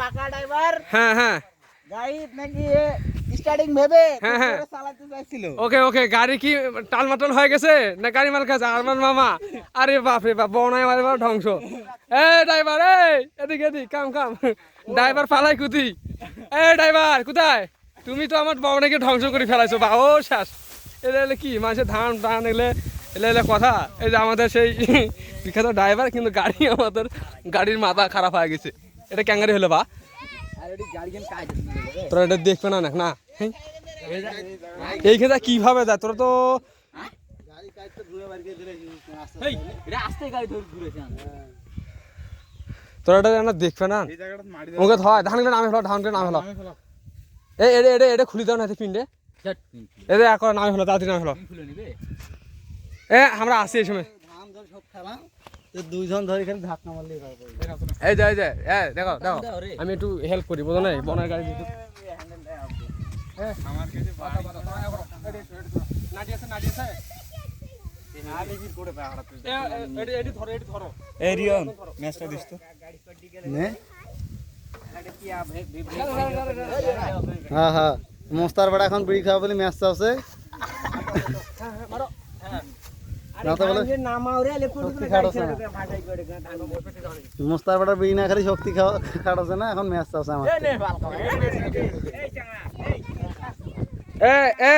পাকা ড্রাইভার। হ্যাঁ হ্যাঁ। গাড়ি নাকি স্টার্টিং ভেবে হ্যাঁ, হ্যাঁ। চালাতে চাইছিল। ওকে ওকে গাড়ি কি টালমাটাল হয়ে গেছে? না গাড়ি মাল খাচ্ছে? আরমান মামা। আরে বাপ রে বাপ বনায় মারে বাপ ধ্বংস। এ ড্রাইভার এই এদিকে এদিক কাম কাম। ড্রাইভার ফালাই কুতি। এ ড্রাইভার কোথায়? তুমি তো আমার বনাকে ধ্বংস করে ফেলাইছো বা ও শেষ এলে এলে কি? মানুষের ধান টান এলে এলে এলে কথা। এই যে আমাদের সেই বিখ্যাত ড্রাইভার কিন্তু গাড়ি আমাদের গাড়ির মাথা খারাপ হয়ে গেছে। এটা ক্যাঙ্গারি হলো বা? আর ওটি গাড়ি কেন কাজ তোরা এটা দেখবে না না না? হ্যাঁ? এই খেতা কীভাবে যায়? তোরা তো এটা তোরা এটা না দেখবে না? এই জায়গাটা মারি ওকে ধয় ধান নামে ফেলো ধান নামে ফেলো। এই এডে এডে এডে খুলি দাও না পিন্ডে এদে এক করে নামে ফেলো তাড়াতাড়ি নামে ফেলো। এ আমরা আসি এই সময়। ধান সব দুইজন ধরে এখানে ধাক্কা মারলেই এই যে এই যে এ দেখো দেখো। আমি একটু হেল্প করি বোঝো না বনের গাড়ি দিতে। নে। হ্যাঁ হ্যাঁ। মস্তার বেড়া এখন বিড়ি খাওয়া বলে ম্যাচ চাচ্ছে না তো বলে শক্তি খাটাচ্ছে না মস্তার বেড়া বিড়ি না? খালি শক্তি খাওয়া খাটাচ্ছে না এখন ম্যাচ চাচ্ছে আমার এ এ